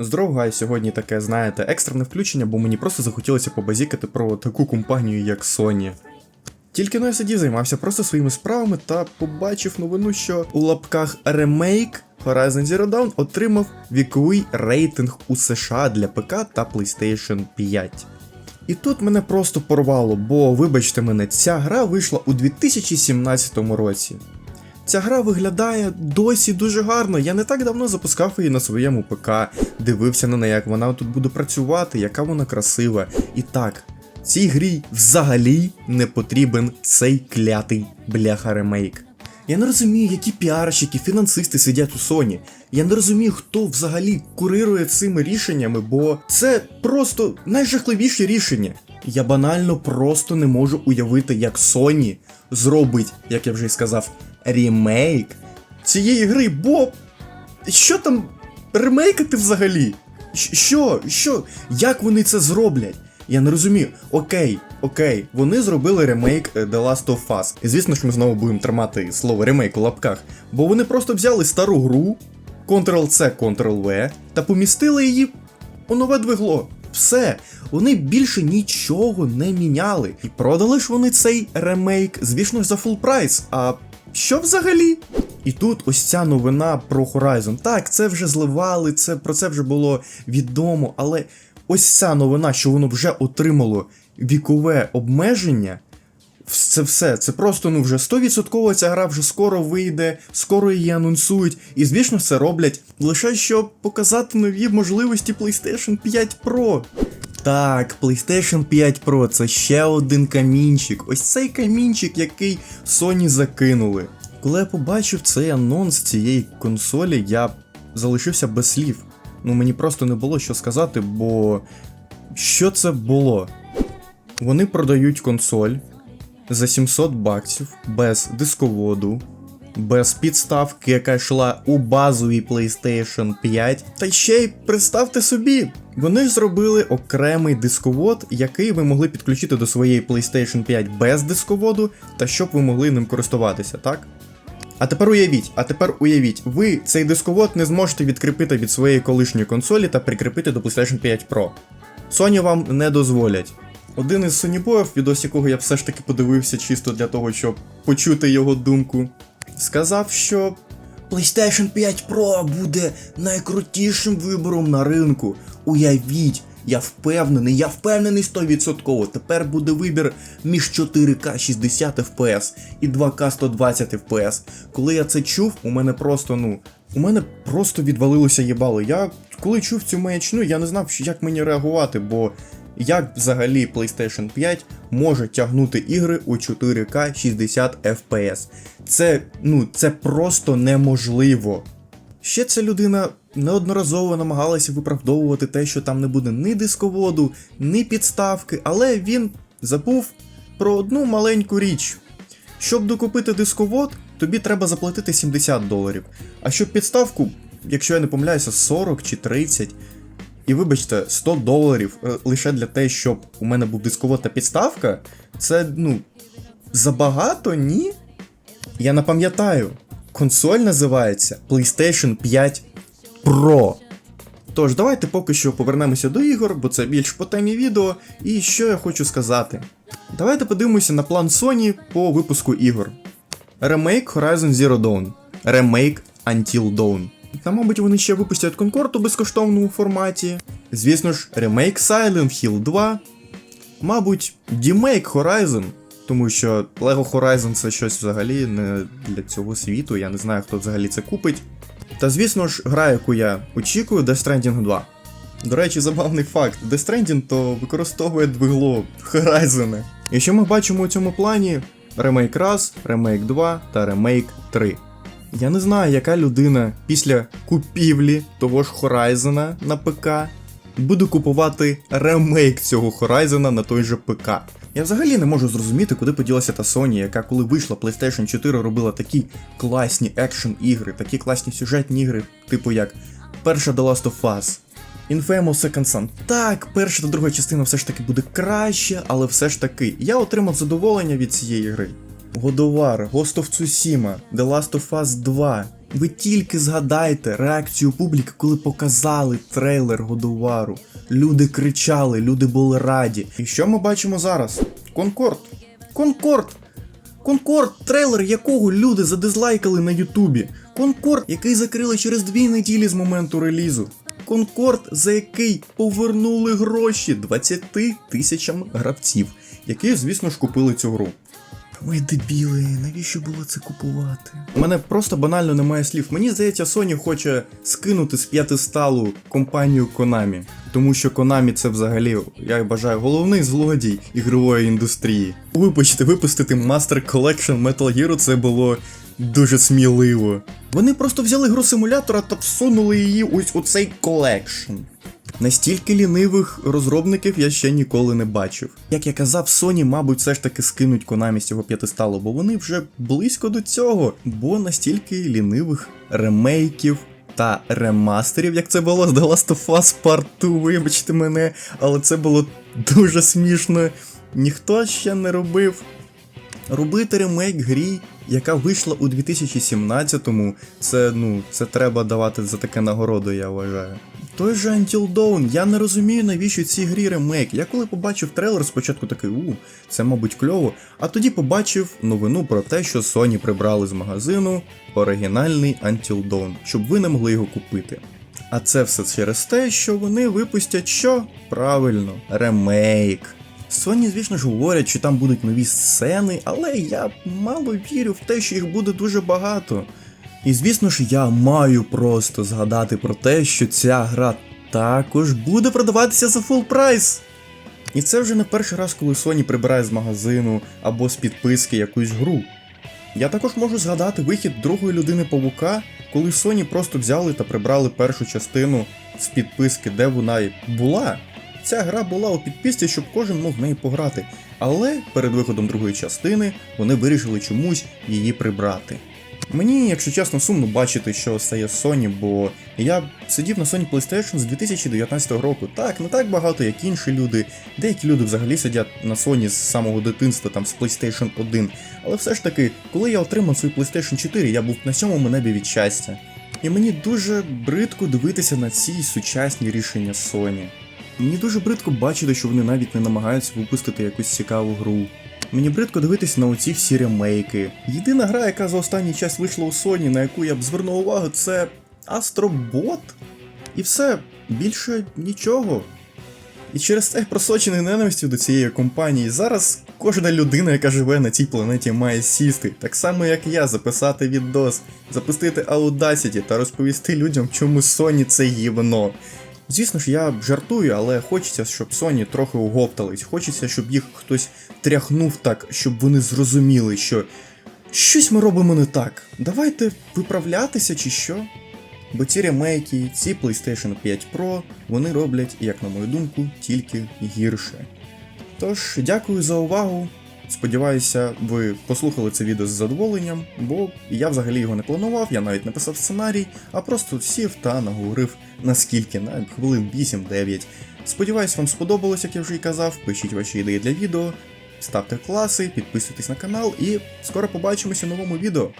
Здоров, гай, сьогодні таке, знаєте, екстрене включення, бо мені просто захотілося побазікати про таку компанію, як Sony. Тільки но я сидів, займався просто своїми справами та побачив новину, що у лапках ремейк Horizon Zero Dawn отримав віковий рейтинг у США для ПК та PlayStation 5. І тут мене просто порвало, бо, вибачте мене, ця гра вийшла у 2017 році. Ця гра виглядає досі дуже гарно. Я не так давно запускав її на своєму ПК, дивився на неї, як вона тут буде працювати, яка вона красива. І так, цій грі взагалі не потрібен цей клятий бляха ремейк. Я не розумію, які піарщики, фінансисти сидять у Sony. Я не розумію, хто взагалі курирує цими рішеннями, бо це просто найжахливіші рішення. Я банально просто не можу уявити, як Sony зробить, як я вже й сказав, ремейк цієї гри, бо що там ремейкати взагалі? Що? Що? Як вони це зроблять? Я не розумію. Окей, окей, вони зробили ремейк е, The Last of Us. І звісно ж ми знову будемо тримати слово ремейк у лапках, бо вони просто взяли стару гру, Ctrl-C, Ctrl-V, та помістили її у нове двигло. Все, вони більше нічого не міняли. І продали ж вони цей ремейк, звісно ж, за фул прайс. А що взагалі? І тут ось ця новина про Horizon. Так, це вже зливали, це про це вже було відомо, але ось ця новина, що воно вже отримало вікове обмеження. Це все, це просто ну вже 100% ця гра вже скоро вийде, скоро її анонсують, і звісно це роблять лише щоб показати нові можливості PlayStation 5 Pro. Так, PlayStation 5 Pro це ще один камінчик. Ось цей камінчик, який Sony закинули. Коли я побачив цей анонс цієї консолі, я залишився без слів. Ну мені просто не було що сказати, бо що це було? Вони продають консоль за 700 баксів без дисководу, без підставки, яка йшла у базовій PlayStation 5. Та ще й представте собі, вони ж зробили окремий дисковод, який ви могли підключити до своєї PlayStation 5 без дисководу, та щоб ви могли ним користуватися, так? А тепер уявіть, а тепер уявіть, ви цей дисковод не зможете відкріпити від своєї колишньої консолі та прикріпити до PlayStation 5 Pro. Sony вам не дозволять. Один із сонібоїв, відос якого я все ж таки подивився чисто для того, щоб почути його думку, сказав, що PlayStation 5 Pro буде найкрутішим вибором на ринку. Уявіть, я впевнений, я впевнений 100%. Тепер буде вибір між 4К 60 FPS і 2К 120 FPS. Коли я це чув, у мене просто, ну, у мене просто відвалилося їбало. Я коли чув цю маячню, я не знав, як мені реагувати, бо як взагалі PlayStation 5 може тягнути ігри у 4К 60 FPS. Це, ну, це просто неможливо. Ще ця людина неодноразово намагалася виправдовувати те, що там не буде ні дисководу, ні підставки, але він забув про одну маленьку річ. Щоб докупити дисковод, тобі треба заплатити 70 доларів. А щоб підставку, якщо я не помиляюся, 40 чи 30. І вибачте, 100 доларів е, лише для те, щоб у мене був дисковод та підставка, це, ну, забагато, ні? Я не пам'ятаю. Консоль називається PlayStation 5 Pro. Тож, давайте поки що повернемося до ігор, бо це більш по темі відео. І що я хочу сказати. Давайте подивимося на план Sony по випуску ігор. Ремейк Horizon Zero Dawn, ремейк Until Dawn. Та, мабуть, вони ще випустять Concord у безкоштовному форматі. Звісно ж, ремейк Silent Hill 2. Мабуть, дімейк Horizon, тому що Lego Horizon це щось взагалі не для цього світу, я не знаю, хто взагалі це купить. Та звісно ж, гра, яку я очікую, Death Stranding 2. До речі, забавний факт: Death Stranding то використовує двигло Horizon. І що ми бачимо у цьому плані? Ремейк 1, ремейк 2 та ремейк 3. Я не знаю, яка людина після купівлі того ж Horizon на ПК буде купувати ремейк цього Horizon на той же ПК. Я взагалі не можу зрозуміти, куди поділася та Sony, яка коли вийшла PlayStation 4, робила такі класні екшн ігри, такі класні сюжетні ігри, типу як перша The Last of Us, Infamous Second Son. Так, перша та друга частина все ж таки буде краще, але все ж таки, я отримав задоволення від цієї гри. Годовар, Ghost of Tsushima, The Last of Us 2. Ви тільки згадайте реакцію публіки, коли показали трейлер Годовару. Люди кричали, люди були раді. І що ми бачимо зараз? Конкорд. Конкорд! Конкорд, трейлер якого люди задизлайкали на Ютубі. Конкорд, який закрили через дві неділі з моменту релізу. Конкорд, за який повернули гроші 20 тисячам гравців, які, звісно ж, купили цю гру. Ой, дебіли, навіщо було це купувати? У мене просто банально немає слів. Мені здається, Sony хоче скинути з п'ятисталу компанію Konami. Тому що Konami це взагалі, я вважаю, головний злодій ігрової індустрії. Випустити, випустити Master Collection Metal Gear це було дуже сміливо. Вони просто взяли гру симулятора та всунули її ось у цей колекшн. Настільки лінивих розробників я ще ніколи не бачив. Як я казав, Sony, мабуть, все ж таки скинуть Konami з цього п'ятисталу, бо вони вже близько до цього, бо настільки лінивих ремейків та ремастерів, як це було з The Last of Us Part 2, вибачте мене, але це було дуже смішно. Ніхто ще не робив. Робити ремейк грі, яка вийшла у 2017-му, це ну, це треба давати за таке нагороду, я вважаю. Той же Until Dawn, я не розумію, навіщо цій грі ремейк. Я коли побачив трейлер, спочатку такий, у, це мабуть кльово, а тоді побачив новину про те, що Sony прибрали з магазину оригінальний Until Dawn, щоб ви не могли його купити. А це все через те, що вони випустять що? Правильно, ремейк. Sony, звісно ж, говорять, що там будуть нові сцени, але я мало вірю в те, що їх буде дуже багато. І звісно ж, я маю просто згадати про те, що ця гра також буде продаватися за фул прайс. І це вже не перший раз, коли Sony прибирає з магазину або з підписки якусь гру. Я також можу згадати вихід другої людини павука, коли Sony просто взяли та прибрали першу частину з підписки, де вона й була. Ця гра була у підписці, щоб кожен мог в неї пограти, але перед виходом другої частини вони вирішили чомусь її прибрати. Мені, якщо чесно, сумно бачити, що стає Sony, бо я сидів на Sony PlayStation з 2019 року. Так, не так багато, як інші люди. Деякі люди взагалі сидять на Sony з самого дитинства, там з PlayStation 1. Але все ж таки, коли я отримав свій PlayStation 4, я був на сьомому небі від щастя. І мені дуже бридко дивитися на ці сучасні рішення Sony. Мені дуже бридко бачити, що вони навіть не намагаються випустити якусь цікаву гру. Мені бридко дивитися на оці всі ремейки. Єдина гра, яка за останній час вийшла у Sony, на яку я б звернув увагу, це Астробот. І все, більше нічого. І через це просочений ненавистю до цієї компанії зараз кожна людина, яка живе на цій планеті, має сісти, так само як я, записати відос, запустити Audacity та розповісти людям, чому Sony це гівно. Звісно ж, я жартую, але хочеться, щоб Sony трохи уговтались. Хочеться, щоб їх хтось тряхнув так, щоб вони зрозуміли, що щось ми робимо не так. Давайте виправлятися чи що. Бо ці ремейки, ці PlayStation 5 Pro, вони роблять, як на мою думку, тільки гірше. Тож, дякую за увагу. Сподіваюся, ви послухали це відео з задоволенням, бо я взагалі його не планував, я навіть не писав сценарій, а просто сів та наговорив наскільки, на хвилин 8-9. Сподіваюсь, вам сподобалось, як я вже й казав. Пишіть ваші ідеї для відео, ставте класи, підписуйтесь на канал і скоро побачимося в новому відео.